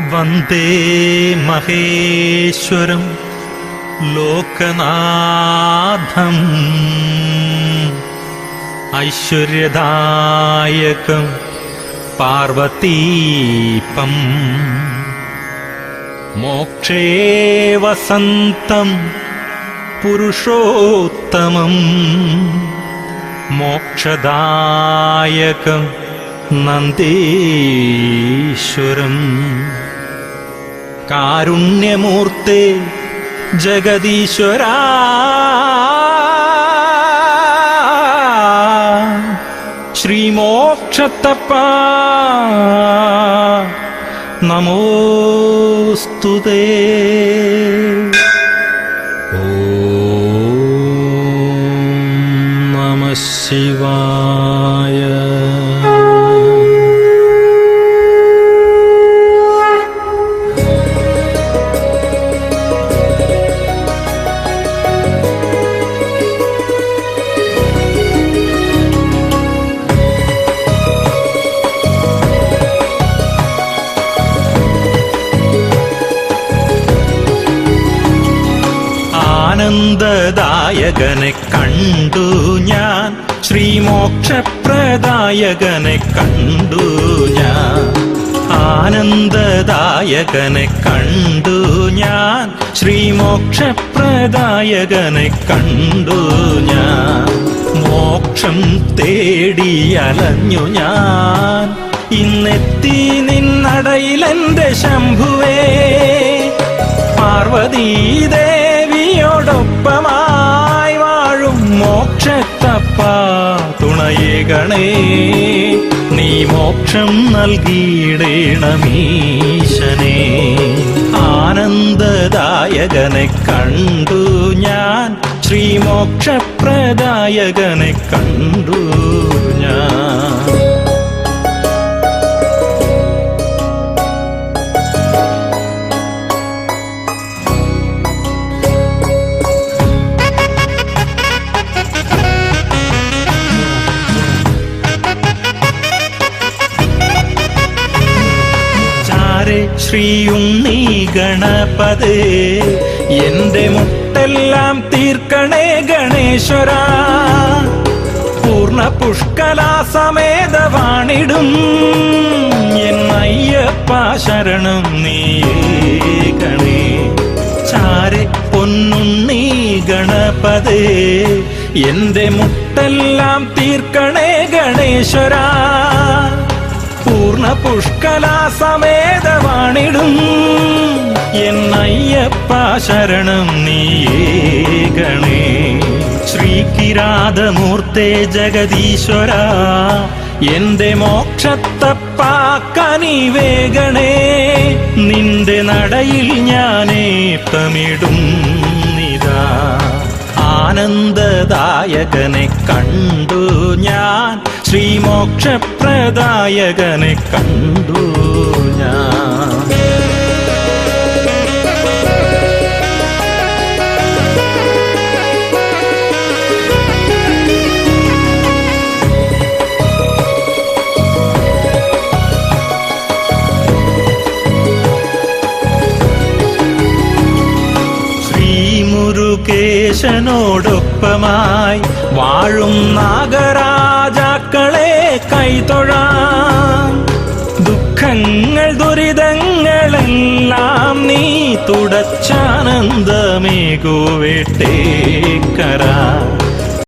വന്ദേ മഹേശ്വരം ലോകനാഥം. ഐശ്വര്യദായകം പാർവതീപം. മോക്ഷേ വസന്തം പുരുഷോത്തമം. മോക്ഷദായകം നന്ദീശ്വരം. കാരുണ്യമൂർത്തെ ജഗദീശ്വരാ. ശ്രീമോക്ഷത്തപ്പ. നമോസ്തുതേ ശിവായ. ആനന്ദദായകനെ കണ്ടു ഞാൻ. ശ്രീമോക്ഷപ്രദായകനെ കണ്ടു ഞാൻ. ആനന്ദദായകനെ കണ്ടു ഞാൻ. ശ്രീമോക്ഷപ്രദായകനെ കണ്ടു ഞാൻ. മോക്ഷം തേടി അലഞ്ഞു ഞാൻ. ഇന്നെത്തി നിന്നടയിലെന്റെ ശംഭുവേ. പാർവതീ ദേവിയോടൊപ്പമായി വാഴും മോക്ഷത്തപ്പ തുണയേകണേ നീ മോക്ഷം നൽകിയിടേണമീശനെ. ആനന്ദദായകനെ കണ്ടു ഞാൻ. ശ്രീമോക്ഷപ്രദായകനെ കണ്ടു ഞാൻ. ചാരെ ശ്രീയുണ്ണി ഗണപതേ. എന്റെ മുട്ടെല്ലാം തീർക്കണേ ഗണേശ്വര. പൂർണ പുഷ്കലാ സമേതവാണിടും. എന്നയ്യപ്പ ശരണം നീയേകണേ ചാരെ പൊന്നുണ്ണി ഗണപതേ. എന്റെ മുട്ടെല്ലാം തീർക്കണേ ഗണേശ്വര. പൂർണ പുഷ്കലാ എൻ എന്നയ്യപ്പ ശരണം നീയേകണേ. ശ്രീകിരാതമൂർത്തേ ജഗദീശ്വര എന്റെ മോക്ഷത്തപ്പാക്കനിവേഗണേ നിന്റെ നടയിൽ ഞാനേത്തമിടും. നിതാ ആനന്ദദായകനെ കണ്ടു ഞാൻ. ശ്രീമോക്ഷപ്രദായകനെ കണ്ടു ശ്രീമുരുകേശനോടൊപ്പമായി വാഴും നാഗരാജാക്കളെ കൈതൊഴാം. ദുഃഖങ്ങൾ ദുരിതങ്ങളെല്ലാം നീ തുടച്ചാനന്ദമേകുവേട്ടേക്കരാ